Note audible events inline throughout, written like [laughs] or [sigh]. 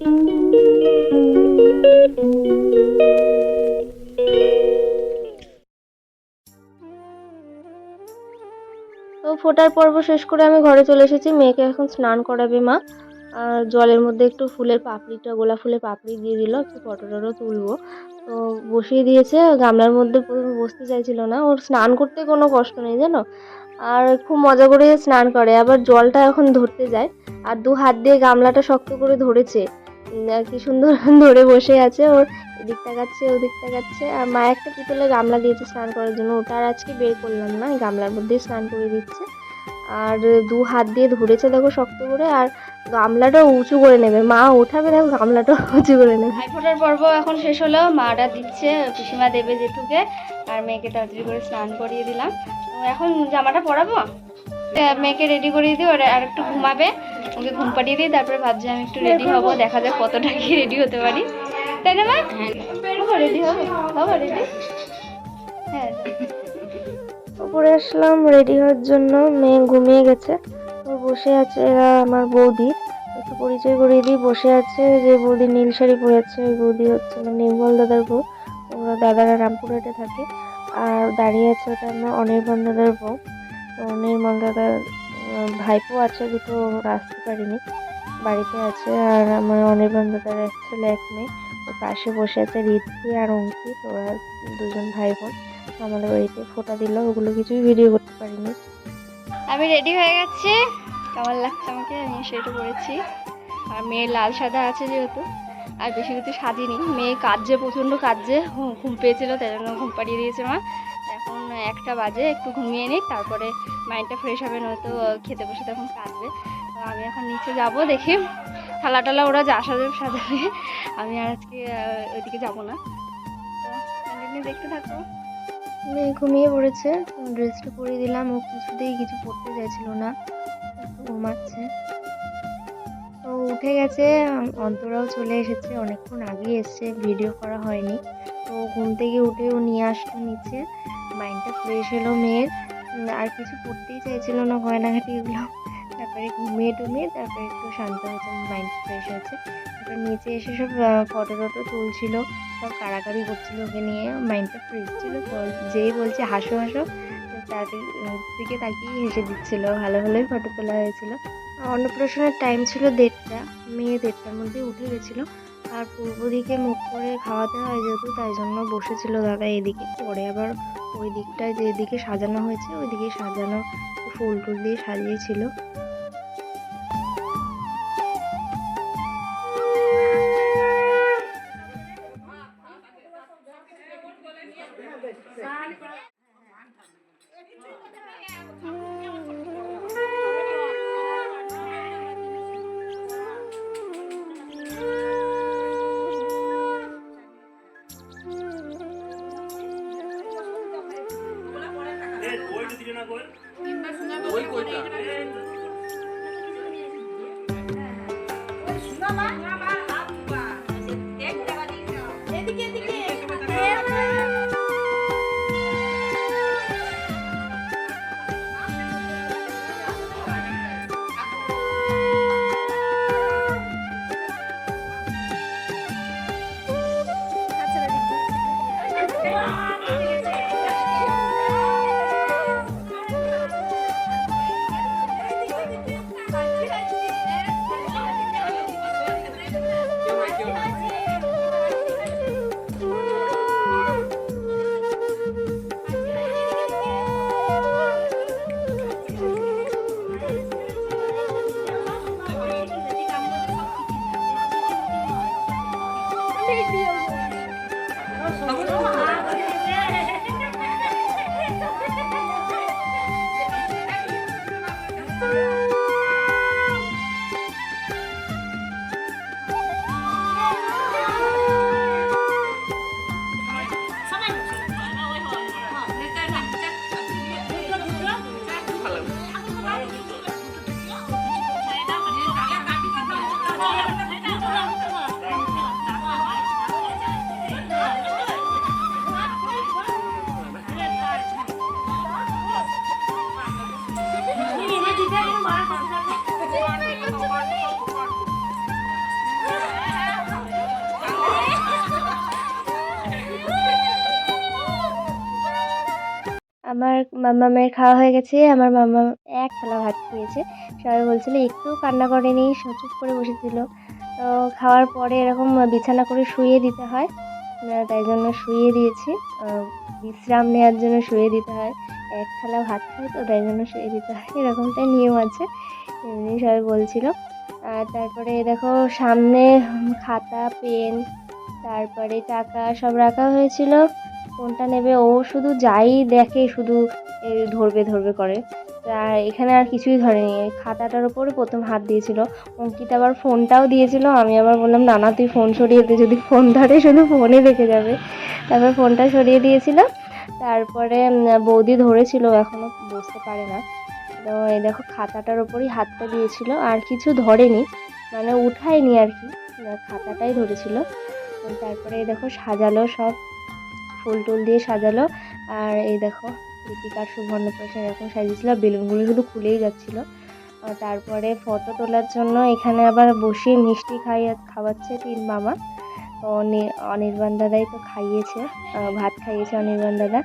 তো ফোটার পর্ব শেষ করে আমি ঘরে চলে এসেছি। মেয়েকে এখন স্নান করাবে মা। আর জলের মধ্যে একটু ফুলের পাপড়িটা, গোলাপ ফুলের পাপড়ি দিয়ে দিল, একটু ফটোটারও টটো তুলবো। তো বসিয়ে দিয়েছে, গামলার মধ্যে প্রথমে বসতে চাইছিল না। ওর স্নান করতে কোনো কষ্ট নেই, জানো? আর খুব মজা করে স্নান করে। আবার জলটা এখন ধরতে যায়। আর দু হাত দিয়ে গামলাটা শক্ত করে ধরেছে। কি সুন্দর [laughs] ধরে বসে আছে, ওর এদিক তাকাচ্ছে, ওদিক তাকাচ্ছে। আর মা একটা পিতলে গামলা দিয়েছে স্নান করার জন্য, ওটা আর আজকে বের করলাম না, গামলার মধ্যে স্নান করে দিচ্ছে। আর দু হাত দিয়ে ধরেছে, দেখো শক্ত করে, আর গামলাটা উঁচু করে নেবে। মা ওঠাবে, দেখো গামলাটা [laughs] উঁচু করে নেবে। ভাই, ফোটার পর্ব এখন শেষ হলো। মাটা দিচ্ছে, পিসিমা দেবে জেঠুকে, আর মেয়েকে তাড়াতাড়ি করে স্নান করিয়ে দিলাম। এখন জামাটা পরাবো? মেয়েকে রেডি করিয়ে দিই, ওরা আর একটু ঘুমাবে, ওকে ঘুম পাড়িয়ে দিই, তারপরে ভাবছি আমি একটু রেডি হব, দেখা যাক কতটা কি রেডি হতে পারি। তাই না, মা? রেডি রেডি হ্যাঁ উপরে আসলাম রেডি হওয়ার জন্য, মেয়ে ঘুমিয়ে গেছে। ও বসে আছে, এরা আমার বৌদি। একটু পরিচয় করিয়ে দিই, বসে আছে যে বৌদি নীল শাড়ি পরে আছে, ওই বৌদি হচ্ছে আমার নির্মল দাদার বউ। ওরা দাদারা রামপুরহাটে থাকে। আর দাঁড়িয়ে আছে ওটা আমার অনির্বাণ দাদার বউ। নির্মল দাদার ভাইপো আছে, দুটো আসতে পারিনি। বাড়িতে আছে আর আমার অনির্বাণ দাদার এক ছেলে এক মেয়ে পাশে বসে আছে ঋদ্ধি আর অঙ্কিত ওরা দুজন ভাই বোন আমাদের বাড়িতে ফোটা দিল, ওগুলো কিছুই ভিডিও করতে পারিনি। আমি রেডি হয়ে গেছি। কেমন লাগছে আমাকে? আমি সেটা করেছি। আর মেয়ের লাল সাদা আছে যেহেতু, আর বেশি কিছু সাজিনি। মেয়ে কাজে প্রচণ্ড কাজে ঘুম- পেয়েছিল, তাই জন্য ঘুম পাড়িয়ে দিয়েছে মা। একটা বাজে, একটু ঘুমিয়ে নিই তারপরে মাইন্ডটা ফ্রেশ হবে, নয়তো খেতে বসে তখন কাঁদবে। তো আমি এখন নিচে যাব দেখি থালা টালা ওরা যা সাজাবে সাজাবে। আমি আর আজকে ওইদিকে যাব না। তো দেখতে থাকো। মেয়ে ঘুমিয়ে পড়েছে ড্রেসটা পরিয়ে দিলাম, ও কিছুতেই কিছু পরতে চাইছিল না ঘুমাচ্ছে। তো উঠে গেছে অন্তরাও চলে এসেছে, অনেকক্ষণ আগে এসছে ভিডিও করা হয়নি। তো ঘুম থেকে উঠে ও নিয়ে আসলো নিচে। মাইন্ডটা ফ্রেশ হলো মেয়ের। আর কিছু পড়তেই চাইছিল না গয়নাঘাটি এগুলো। তারপরে ঘুমিয়ে টুমিয়ে তারপরে একটু শান্ত হয়েছে মাইন্ড ফ্রেশ হয়েছে। তারপর নিচে এসে সব ফটো টটো তুলছিল, সব কাড়াকাড়ি করছিল ওকে নিয়ে। মাইন্ডটা ফ্রেশ ছিল যেই বলছে, হাসো হাসো। তার দিকে তাকিয়ে হেসে দিচ্ছিল, ভালো ভালোই ফটো তোলা হয়েছিল। অন্নপ্রাশনের টাইম ছিল দেড়টা, মেয়ে দেড়টার মধ্যে উঠে গেছিল। আর পূর্ব দিকে মুখ করে খাওয়াতে হয় যেহেতু, তাই জন্য বসেছিল দাদা এদিকে। পরে আবার ওই দিকটায় যেদিকে সাজানো হয়েছে ওই দিকে সাজানো ফুল টুল দিয়ে সাজিয়েছিল। with that. Come on. আমার মাম্মামের খাওয়া হয়ে গেছে, আমার মাম্মাম এক থালা ভাত খেয়েছে। সবাই বলছিল, একটু কান্না করেনি সব চুপ করে বসেছিল। তো খাওয়ার পরে এরকম বিছানা করে শুয়ে দিতে হয়। তাই জন্য শুয়ে দিয়েছি। বিশ্রাম নেওয়ার জন্য শুয়ে দিতে হয়। এক থালা ভাত খাই তো তাই জন্য শুয়ে দিতে হয়। এরকমটাই নিয়ম আছে। এমনি সবাই বলছিল। আর তারপরে দেখো, সামনে খাতা, পেন, তারপরে টাকা সব রাখা হয়েছিল। কোনটা নেবে? ও শুধু যাই দেখে শুধু ধরবে ধরবে করে। আর এখানে আর কিছুই ধরেনি। খাতাটার উপরে প্রথম হাত দিয়েছিল। অঙ্কিতা আবার ফোনটাও দিয়েছিল। আমি আবার বললাম, না না, তুই ফোন সরিয়ে দে। যদি ফোন ধরে, শুধু ফোনে দেখে যাবে। তারপর ফোনটা সরিয়ে দিয়েছিলাম তারপরে বৌদি ধরেছিল এখনও বসতে পারে না। তো এই দেখো, খাতাটার ওপরই হাতটা দিয়েছিল। আর কিছু ধরেনি। মানে উঠায়নি আর কি। খাতাটাই ধরেছিল। তারপরে দেখো, সাজালো সব। ফুল টুল দিয়ে সাজালো। আর এই দেখো, দীপিকার সুবর্ণপ্রসাদ এরকম সাজিয়েছিল। বেলুনগুলো শুধু খুলেই যাচ্ছিল। তারপরে ফটো তোলার জন্য এখানে আবার বসিয়ে মিষ্টি খাইয়ে খাওয়াচ্ছে তিন মামা। তো অনি- অনির্বাণ দাদাই তো খাইয়েছে ভাত খাইয়েছে অনির্বাণ দাদা।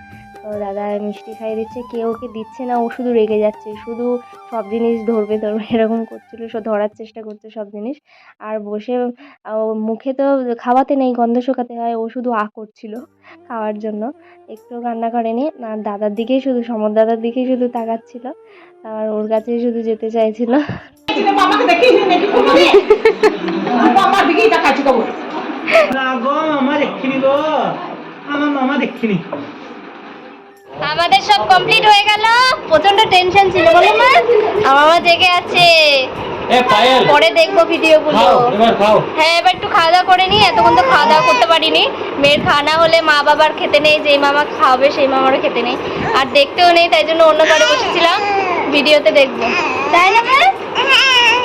দাদা মিষ্টি খাইয়ে দিচ্ছে কেউ ওকে দিচ্ছে না ও শুধু রেগে যাচ্ছে শুধু সব জিনিস ধরবে ধরবে [laughs] এরকম করছিল সব ধরার চেষ্টা করছে সব জিনিস। আর বসে মুখে তো খাওয়াতে নেই গন্ধ শোকাতে হয় ও শুধু আ করছিল খাওয়ার জন্য। একটু কান্না করেনি আর দাদার দিকেই শুধু সমর দাদার দিকেই শুধু তাকাচ্ছিল আর ওর কাছেই শুধু যেতে চাইছিল। আমার মামা দেখিনি। আমাদের সব কমপ্লিট হয়ে গেল। প্রচণ্ড টেনশন ছিল বলো মা। আমার মা জেগে আছে। পরে দেখব এবার খাও। হ্যাঁ এবার একটু খাওয়া দাওয়া করে নিই এতক্ষণ তো খাওয়া দাওয়া করতে পারিনি। মেয়ের খাওয়া হলে মা বাবার খেতে নেই যেই মামা খাওয়াবে সেই মামারও খেতে নেই। আর দেখতেও নেই তাই জন্য অন্য ঘরে বসেছিলাম। ভিডিওতে দেখব। তাই না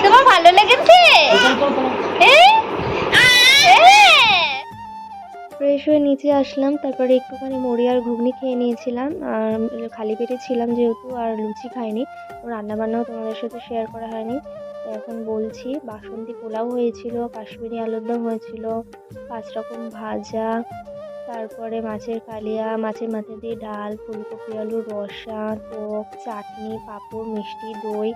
তোমার ভালো লেগেছে? হ্যাঁ? ফ্রেশ হয়ে নিচে আসলাম, তারপরে একটুখানি মুড়ি আর ঘুগনি খেয়ে নিয়েছিলাম। আর খালি পেটে ছিলাম যেহেতু, আর লুচি খাইনি। রান্না বান্নাও তোমাদের সাথে শেয়ার করা হয়নি। তো এখন বলছি, বাসন্তী পোলাও হয়েছিল, কাশ্মীরি আলুর দম হয়েছিল, পাঁচ রকম ভাজা, তারপরে মাছের কালিয়া, মাছের মাথা দিয়ে ডাল, ফুলকপি আলুর রসা, টক, চাটনি, পাঁপড়, মিষ্টি, দই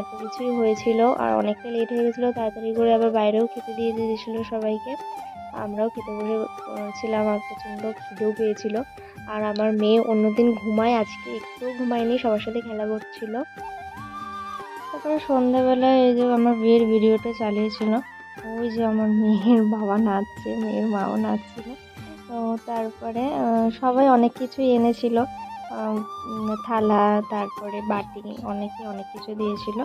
এত কিছুই হয়েছিল। আর অনেকটা লেট হয়ে গেছিল, তাড়াতাড়ি করে আবার বাইরেও খেতে দিয়ে দিয়েছিলো সবাইকে। আমরাও খেতে বসে ছিলাম আর প্রচণ্ড খিদেও পেয়েছিল। আর আমার মেয়ে অন্যদিন ঘুমায়, আজকে একটু ঘুমায়নি, সবার সাথে খেলা করছিল। তারপরে সন্ধ্যাবেলায় এই যে আমার বিয়ের ভিডিওটা চালিয়েছিল, ওই যে আমার মেয়ের বাবা নাচছে, মেয়ের মাও নাচছিল। তো তারপরে সবাই অনেক কিছুই এনেছিল। থালা, তারপরে বাটি, অনেকে অনেক কিছু দিয়েছিল।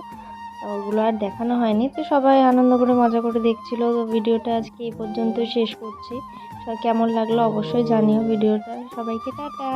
ওগুলো আর দেখানো হয়নি। তো সবাই আনন্দ করে মজা করে দেখছিল। তো ভিডিওটা আজকে এই পর্যন্ত শেষ করছি। সবাই কেমন লাগল অবশ্যই জানিও ভিডিওটা। সবাইকে টাটা।